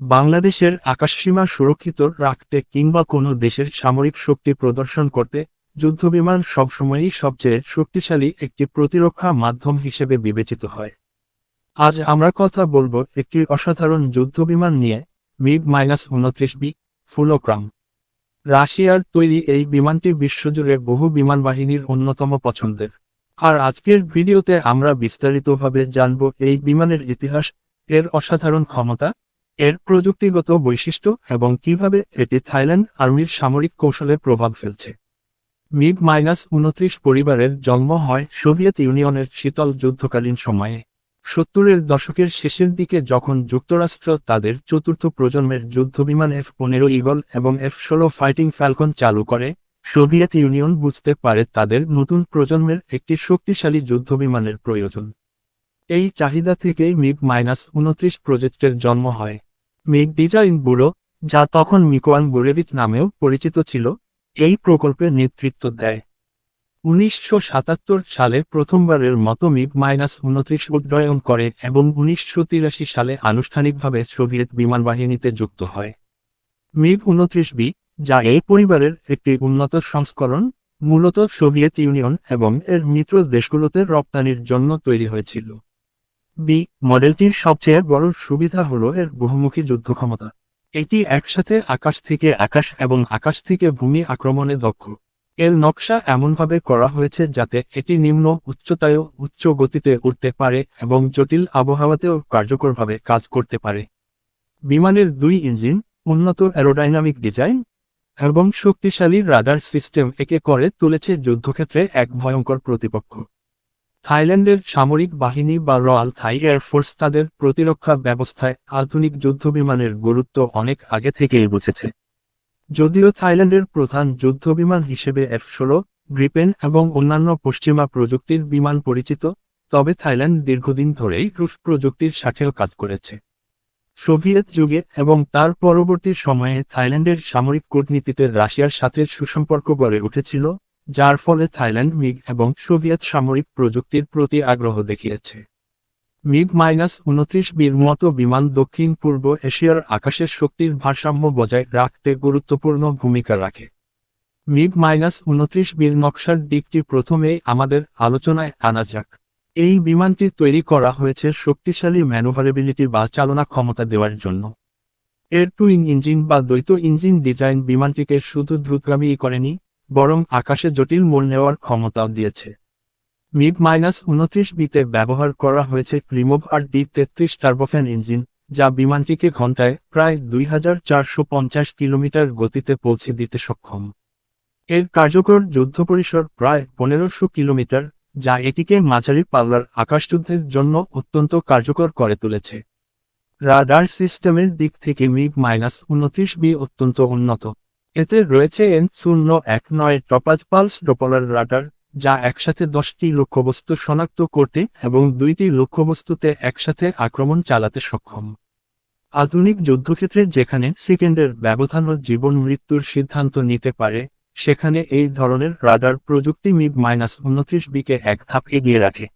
বাংলাদেশের আকাশসীমা সুরক্ষিত রাখতে কিংবা কোনো দেশের সামরিক শক্তি প্রদর্শন করতে যুদ্ধবিমান সবসময়ই সবচেয়ে শক্তিশালী একটি প্রতিরক্ষা মাধ্যম হিসেবে বিবেচিত হয়। আজ আমরা কথা বলব একটি অসাধারণ যুদ্ধবিমান নিয়ে, মিগ মাইনাস উনত্রিশ বি, ফুলোক্রাম। রাশিয়ার তৈরি এই বিমানটি বিশ্বজুড়ে বহু বিমান বাহিনীর অন্যতম পছন্দের। আর আজকের ভিডিওতে আমরা বিস্তারিতভাবে জানব এই বিমানের ইতিহাস, এর অসাধারণ ক্ষমতা, এর প্রযুক্তিগত বৈশিষ্ট্য এবং কীভাবে এটি থাইল্যান্ড আর্মির সামরিক কৌশলে প্রভাব ফেলছে। মিগ মাইনাস উনত্রিশ পরিবারের জন্ম হয় সোভিয়েত ইউনিয়নের শীতল যুদ্ধকালীন সময়ে। সত্তরের দশকের শেষের দিকে যখন যুক্তরাষ্ট্র তাদের চতুর্থ প্রজন্মের যুদ্ধবিমান এফ পনেরো ইগল এবং এফ ষোলো ফাইটিং ফ্যালকন চালু করে, সোভিয়েত ইউনিয়ন বুঝতে পারে তাদের নতুন প্রজন্মের একটি শক্তিশালী যুদ্ধবিমানের প্রয়োজন। এই চাহিদা থেকেই মিগ মাইনাস উনত্রিশ প্রজেক্টের জন্ম হয়। মিগ ডিজাইন ব্যুরো, যা তখন মিকোয়ান বুরেভিত নামেও পরিচিত ছিল, এই প্রকল্পের নেতৃত্ব দেয়। উনিশশো সাতাত্তর সালে প্রথমবারের মতো মিগ মাইনাস উনত্রিশ উড্ডয়ন করে এবং উনিশশো তিরাশি সালে আনুষ্ঠানিকভাবে সোভিয়েত বিমান বাহিনীতে যুক্ত হয়। মিগ উনত্রিশ বি, যা এই পরিবারের একটি উন্নত সংস্করণ, মূলত সোভিয়েত ইউনিয়ন এবং এর মিত্র দেশগুলোতে রপ্তানির জন্য তৈরি হয়েছিল। বি, মডেলটির সবচেয়ে বড় সুবিধা হল এর বহুমুখী যুদ্ধ ক্ষমতা এটি একসাথে আকাশ থেকে আকাশ এবং আকাশ থেকে ভূমি আক্রমণে দক্ষ। এর নকশা এমনভাবে করা হয়েছে যাতে এটি নিম্ন উচ্চতায়ও উচ্চ গতিতে উঠতে পারে এবং জটিল আবহাওয়াতেও কার্যকরভাবে কাজ করতে পারে। বিমানের দুই ইঞ্জিন, উন্নত অ্যারোডাইনামিক ডিজাইন এবং শক্তিশালী রাডার সিস্টেম একে করে তুলেছে যুদ্ধক্ষেত্রে এক ভয়ঙ্কর প্রতিপক্ষ। থাইল্যান্ডের সামরিক বাহিনী বা রয়্যাল থাই এয়ারফোর্স তাদের প্রতিরক্ষা ব্যবস্থায় আধুনিক যুদ্ধবিমানের গুরুত্ব অনেক আগে থেকেই বুঝেছে। যদিও থাইল্যান্ডের প্রধান যুদ্ধবিমান হিসেবে এফ ষোলো গ্রিপেন এবং অন্যান্য পশ্চিমা প্রযুক্তির বিমান পরিচিত, তবে থাইল্যান্ড দীর্ঘদিন ধরেই রুশ প্রযুক্তির সাথেও কাজ করেছে। সোভিয়েত যুগে এবং তার পরবর্তী সময়ে থাইল্যান্ডের সামরিক কূটনীতিতে রাশিয়ার সাথে সুসম্পর্ক গড়ে উঠেছিল, যার ফলে থাইল্যান্ড মিগ এবং সোভিয়েত সামরিক প্রযুক্তির প্রতি আগ্রহ দেখিয়েছে। মিগ মাইনাস উনত্রিশ বির মতো বিমান দক্ষিণ পূর্ব এশিয়ার আকাশের শক্তির ভারসাম্য বজায় রাখতে গুরুত্বপূর্ণ ভূমিকা রাখে। মিগ মাইনাস উনত্রিশ বির নকশার দিকটি প্রথমেই আমাদের আলোচনায় আনা যাক। এই বিমানটি তৈরি করা হয়েছে শক্তিশালী ম্যানুভারেবিলিটি বা চালনা ক্ষমতা দেওয়ার জন্য। এর টুইং ইঞ্জিন বা দ্বৈত ইঞ্জিন ডিজাইন বিমানটিকে শুধু দ্রুতগামী করেনি, বরং আকাশে জটিল মোড় নেওয়ার ক্ষমতাও দিয়েছে। মিগ মাইনাস উনত্রিশ বিতে ব্যবহার করা হয়েছে প্রিমোভ আর ডি তেত্রিশ টার্বোফ্যান ইঞ্জিন, যা বিমানটিকে ঘন্টায় প্রায় দুই হাজার চারশো পঞ্চাশ কিলোমিটার গতিতে পৌঁছে দিতে সক্ষম। এর কার্যকর যুদ্ধ পরিসর প্রায় পনেরোশো কিলোমিটার, যা এটিকে মাঝারি পাল্লার আকাশযুদ্ধের জন্য অত্যন্ত কার্যকর করে তুলেছে। রাডার সিস্টেমের দিক থেকে মিগ মাইনাস উনত্রিশ বি অত্যন্ত উন্নত। এতে রয়েছে এন শূন্য এক নয় টপাজ পালস ডোপলার রাডার যা একসাথে দশটি লক্ষ্যবস্তু শনাক্ত করতে এবং দুইটি লক্ষ্যবস্তুতে একসাথে আক্রমণ চালাতে সক্ষম। আধুনিক যুদ্ধক্ষেত্রে যেখানে সেকেন্ডের ব্যবধানও জীবন মৃত্যুর সিদ্ধান্ত নিতে পারে, সেখানে এই ধরনের রাডার প্রযুক্তি মিগ মাইনাস উনত্রিশ বিকে এক ধাপ এগিয়ে রাখে।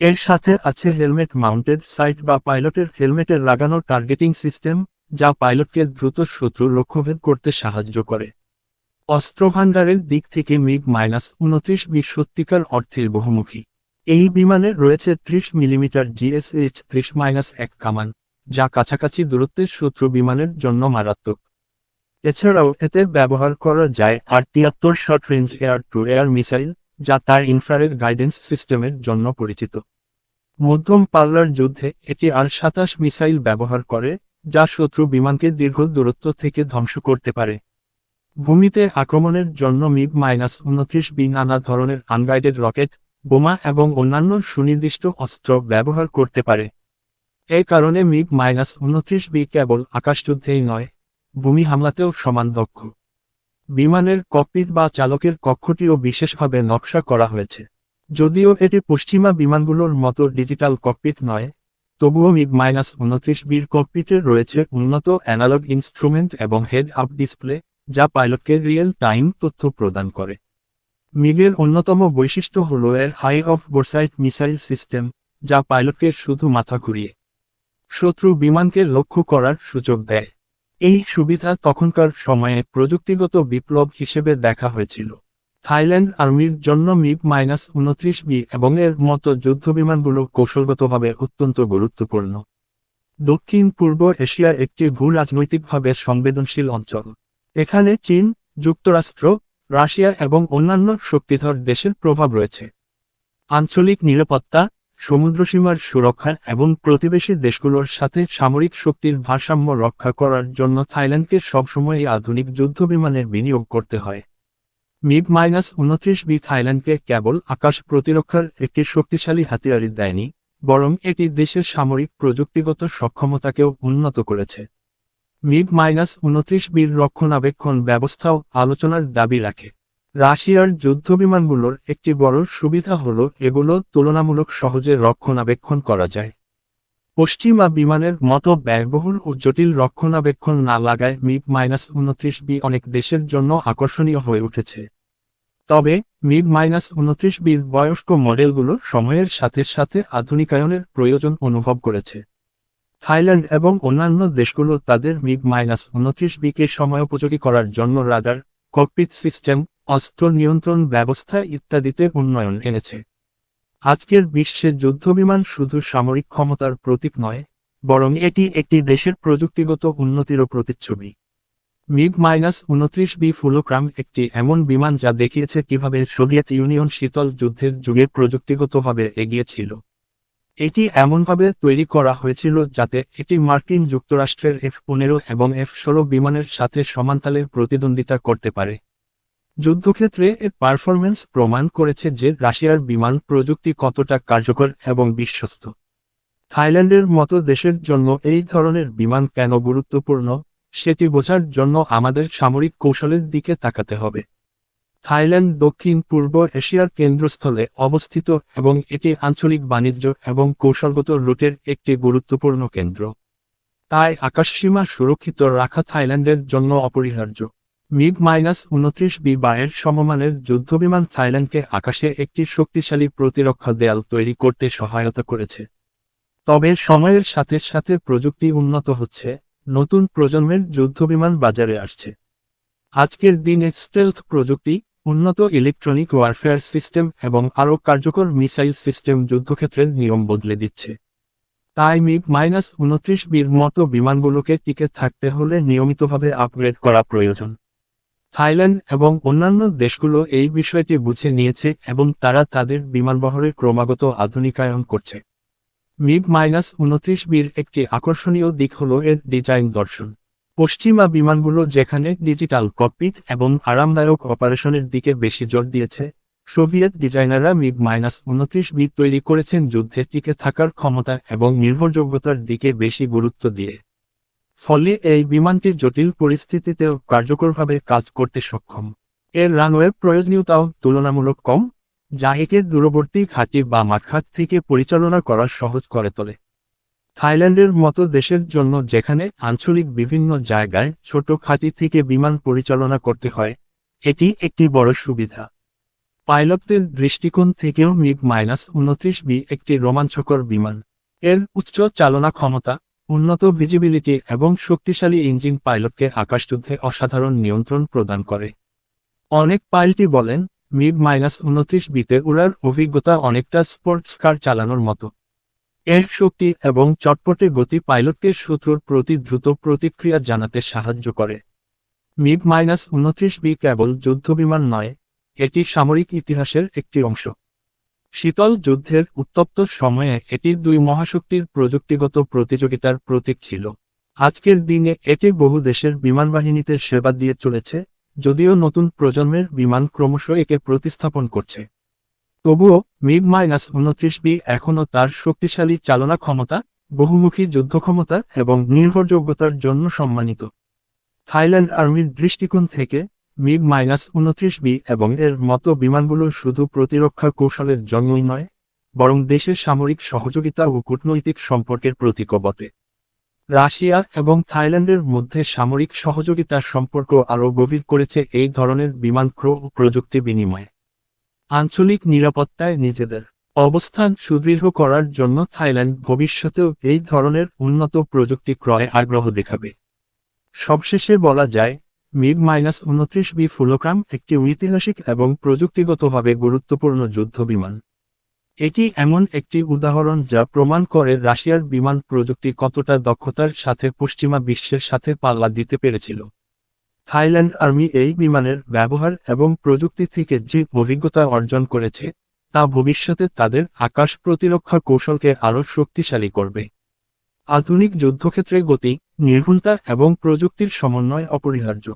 এর সাথে আছে হেলমেট মাউন্টেড সাইট বা পাইলটের হেলমেটে লাগানো টার্গেটিং সিস্টেম, যা পাইলটকে দ্রুত শত্রু লক্ষ্যভেদ করতে সাহায্য করে। অস্ত্রভাণ্ডারের দিক থেকে মিগ মাইনাস উনত্রিশ বি সত্যিকার অর্থে বহুমুখী। এই বিমানে রয়েছে ত্রিশ মিলিমিটার জিএসএইচ ত্রিশ মাইনাস এক কামান, যা কাছাকাছি দূরত্বের শত্রু বিমানের জন্য মারাত্মক। এছাড়াও এতে ব্যবহার করা যায় আর তিয়াত্তর short range air to air missile, যা তার ইনফ্রারেড গাইডেন্স সিস্টেমের জন্য পরিচিত। মধ্যম পাল্লার যুদ্ধে এটি আর সাতাশ মিসাইল ব্যবহার করে, যা শত্রু বিমানকে দীর্ঘ দূরত্ব থেকে ধ্বংস করতে পারে। ভূমিতে আক্রমণের জন্য মিগ মাইনাস উনত্রিশ বি নানা ধরনের আনগাইডেড রকেট বোমা এবং অন্যান্য সুনির্দিষ্ট অস্ত্র ব্যবহার করতে পারে। এ কারণে মিগ মাইনাস উনত্রিশ বি কেবল আকাশযুদ্ধেই নয়, ভূমি হামলাতেও সমান দক্ষ। বিমানের ককপিট বা চালকের কক্ষটিও বিশেষভাবে নকশা করা হয়েছে। যদিও এটি পশ্চিমা বিমানগুলোর মতো ডিজিটাল ককপিট নয়, তবুও মিগ মাইনাস উনত্রিশ বির ককপিটে রয়েছে উন্নত অ্যানালগ ইনস্ট্রুমেন্ট এবং হেড আপ ডিসপ্লে যা পাইলটকে রিয়েল টাইম তথ্য প্রদান করে। মিগের অন্যতম বৈশিষ্ট্য হল এর high off boresight missile system যা পাইলটকে শুধু মাথা ঘুরিয়ে শত্রু বিমানকে লক্ষ্য করার সুযোগ দেয়। এই সুবিধা তখনকার সময়ে প্রযুক্তিগত বিপ্লব হিসেবে দেখা হয়েছিল। থাইল্যান্ড আর্মির জন্য মিগ মাইনাস উনত্রিশ বি এবং এর মতো যুদ্ধবিমানগুলো কৌশলগতভাবে অত্যন্ত গুরুত্বপূর্ণ। দক্ষিণ পূর্ব এশিয়া একটি ভূ রাজনৈতিকভাবে সংবেদনশীল অঞ্চল। এখানে চীন, যুক্তরাষ্ট্র, রাশিয়া এবং অন্যান্য শক্তিধর দেশের প্রভাব রয়েছে। আঞ্চলিক নিরাপত্তা, সমুদ্রসীমার সুরক্ষা এবং প্রতিবেশী দেশগুলোর সাথে সামরিক শক্তির ভারসাম্য রক্ষা করার জন্য থাইল্যান্ডকে সবসময় আধুনিক যুদ্ধবিমানের বিনিয়োগ করতে হয়। মিগ মাইনাস উনত্রিশ বি থাইল্যান্ডকে কেবল আকাশ প্রতিরক্ষার একটি শক্তিশালী হাতিয়ারি দেয়নি, বরং এটি দেশের সামরিক প্রযুক্তিগত সক্ষমতাকেও উন্নত করেছে। মিগ মাইনাস উনত্রিশ বির রক্ষণাবেক্ষণ ব্যবস্থাও আলোচনার দাবি রাখে। রাশিয়ার যুদ্ধবিমানগুলোর একটি বড় সুবিধা হল এগুলো তুলনামূলক সহজে রক্ষণাবেক্ষণ করা যায়। পশ্চিমা বিমানের মতো ব্যয়বহুল ও জটিল রক্ষণাবেক্ষণ না লাগায় মিগ মাইনাস উনত্রিশ বি অনেক দেশের জন্য আকর্ষণীয় হয়ে উঠেছে। তবে মিগ মাইনাস উনত্রিশ বির বয়স্ক মডেলগুলো সময়ের সাথে সাথে আধুনিকায়নের প্রয়োজন অনুভব করেছে। থাইল্যান্ড এবং অন্যান্য দেশগুলো তাদের মিগ মাইনাস উনত্রিশ বিকে সময়োপযোগী করার জন্য রাডার, ককপিট সিস্টেম, অস্ত্র নিয়ন্ত্রণ ব্যবস্থা ইত্যাদিতে উন্নয়ন এনেছে। আজকের বিশ্বে যুদ্ধবিমান শুধু সামরিক ক্ষমতার প্রতীক নয়, বরং এটি একটি দেশের প্রযুক্তিগত উন্নতিরও প্রতিচ্ছবি। মিগ মাইনাস উনত্রিশ বি ফুলোক্রাম একটি এমন বিমান যা দেখিয়েছে কীভাবে সোভিয়েত ইউনিয়ন শীতল যুদ্ধের যুগে প্রযুক্তিগতভাবে এগিয়েছিল এটি এমনভাবে তৈরি করা হয়েছিল যাতে এটি মার্কিন যুক্তরাষ্ট্রের এফ পনেরো এবং এফ ষোলো বিমানের সাথে সমান্তালে প্রতিদ্বন্দ্বিতা করতে পারে। যুদ্ধক্ষেত্রে এর পারফরমেন্স প্রমাণ করেছে যে রাশিয়ার বিমান প্রযুক্তি কতটা কার্যকর এবং বিশ্বস্ত। থাইল্যান্ডের মতো দেশের জন্য এই ধরনের বিমান কেন গুরুত্বপূর্ণ, সেটি বোঝার জন্য আমাদের সামরিক কৌশলের দিকে তাকাতে হবে। থাইল্যান্ড, দক্ষিণ, পূর্ব এশিয়ার কেন্দ্রস্থলে অবস্থিত এবং এটি আঞ্চলিক বাণিজ্য এবং কৌশলগত রুটের একটি গুরুত্বপূর্ণ কেন্দ্র। তাই আকাশসীমা সুরক্ষিত রাখা থাইল্যান্ডের জন্য অপরিহার্য। মিগ মাইনাস উনত্রিশ বি বায়ের সমমানের যুদ্ধবিমান থাইল্যান্ডকে আকাশে একটি শক্তিশালী প্রতিরক্ষা দেয়াল তৈরি করতে সহায়তা করেছে। তবে সময়ের সাথে সাথে প্রযুক্তি উন্নত হচ্ছে, নতুন প্রজন্মের যুদ্ধবিমান বাজারে আসছে। আজকের দিনে স্টেলথ প্রযুক্তি উন্নত ইলেকট্রনিক ওয়ারফেয়ার সিস্টেম এবং আরও কার্যকর মিসাইল সিস্টেম যুদ্ধক্ষেত্রের নিয়ম বদলে দিচ্ছে। তাই মিগ মাইনাস উনত্রিশ বির মতো বিমানগুলোকে টিকে থাকতে হলে নিয়মিতভাবে আপগ্রেড করা প্রয়োজন। থাইল্যান্ড এবং অন্যান্য দেশগুলো এই বিষয়টি বুঝে নিয়েছে এবং তারা তাদের বিমানবহরের ক্রমাগত আধুনিকায়ন করছে। মিগ মাইনাস উনত্রিশ বির একটি আকর্ষণীয় দিক হল এর ডিজাইন দর্শন। পশ্চিমা বিমানগুলো যেখানে ডিজিটাল ককপিট এবং আরামদায়ক অপারেশনের দিকে বেশি জোর দিয়েছে, সোভিয়েত ডিজাইনাররা মিগ মাইনাস উনত্রিশ বি তৈরি করেছেন যুদ্ধে টিকে থাকার ক্ষমতা এবং নির্ভরযোগ্যতার দিকে বেশি গুরুত্ব দিয়ে। ফলে এই বিমানটি জটিল পরিস্থিতিতেও কার্যকরভাবে কাজ করতে সক্ষম। এর রানওয়ের প্রয়োজনীয়তাও তুলনামূলক কম, যা একে দূরবর্তী ঘাঁটি বা মাঠঘাট থেকে পরিচালনা করা সহজ করে তোলে। থাইল্যান্ডের মতো দেশের জন্য যেখানে আঞ্চলিক বিভিন্ন জায়গায় ছোট খাঁটি থেকে বিমান পরিচালনা করতে হয়, এটি একটি বড় সুবিধা। পাইলটদের দৃষ্টিকোণ থেকেও মিগ মাইনাস উনত্রিশ বি একটি রোমাঞ্চকর বিমান। এর উচ্চ চালনা ক্ষমতা, উন্নত ভিজিবিলিটি এবং শক্তিশালী ইঞ্জিন পাইলটকে আকাশযুদ্ধে অসাধারণ নিয়ন্ত্রণ প্রদান করে। অনেক পাইলটই বলেন, মিগ মাইনাস উনত্রিশ বিতে উড়ার অভিজ্ঞতা অনেকটা স্পোর্টস কার চালানোর মতো। এর শক্তি এবং চটপটে গতি পাইলটকে শত্রুর প্রতি দ্রুত প্রতিক্রিয়া জানাতে সাহায্য করে। মিগ মাইনাস উনত্রিশ বি কেবল যুদ্ধবিমান নয়, এটি সামরিক ইতিহাসের একটি অংশ। শীতল যুদ্ধের উত্তপ্ত সময়ে এটি দুই মহাশক্তির প্রযুক্তিগত প্রতিযোগিতার প্রতীক ছিল। আজকের দিনে এটি বহু দেশের বিমানবাহিনীতে সেবা দিয়ে চলেছে, যদিও নতুন প্রজন্মের বিমান ক্রমশ একে প্রতিস্থাপন করছে। তবুও মিগ মাইনাস উনত্রিশ বি এখনও তার শক্তিশালী চালনা ক্ষমতা, বহুমুখী যুদ্ধক্ষমতা এবং নির্ভরযোগ্যতার জন্য সম্মানিত। থাইল্যান্ড আর্মির দৃষ্টিকোণ থেকে মিগ মাইনাস উনত্রিশ বি এবং এর মতো বিমানগুলো শুধু প্রতিরক্ষা কৌশলের জন্যই নয়, বরং দেশের সামরিক সহযোগিতা ও কূটনৈতিক সম্পর্কের প্রতীকও বটে। রাশিয়া এবং থাইল্যান্ডের মধ্যে সামরিক সহযোগিতার সম্পর্ক আরও গভীর করেছে এই ধরনের বিমান ক্রো প্রযুক্তি বিনিময়। আঞ্চলিক নিরাপত্তায় নিজেদের অবস্থান সুদৃঢ় করার জন্য থাইল্যান্ড ভবিষ্যতেও এই ধরনের উন্নত প্রযুক্তি ক্রয়ে আগ্রহ দেখাবে। সবশেষে বলা যায়, মিগ মাইনাস উনত্রিশ বি ফুলোক্রাম একটি ঐতিহাসিক এবং প্রযুক্তিগতভাবে গুরুত্বপূর্ণ যুদ্ধ বিমান। এটি এমন একটি উদাহরণ যা প্রমাণ করে রাশিয়ার বিমান প্রযুক্তি কতটা দক্ষতার সাথে পশ্চিমা বিশ্বের সাথে পাল্লা দিতে পেরেছিল। থাইল্যান্ড আর্মি এই বিমানের ব্যবহার এবং প্রযুক্তি থেকে যে অভিজ্ঞতা অর্জন করেছে, তা ভবিষ্যতে তাদের আকাশ প্রতিরক্ষা কৌশলকে আরও শক্তিশালী করবে। আধুনিক যুদ্ধক্ষেত্রে গতি, নির্ভুলতা এবং প্রযুক্তির সমন্বয় অপরিহার্য।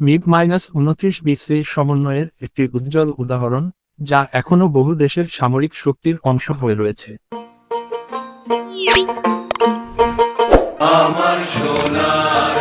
মিগ মাইনাস উনত্রিশ বিসি সমন্বয়ের একটি উজ্জ্বল উদাহরণ, যা এখনও বহু দেশের সামরিক শক্তির অংশ হয়ে রয়েছে। আমার সোনার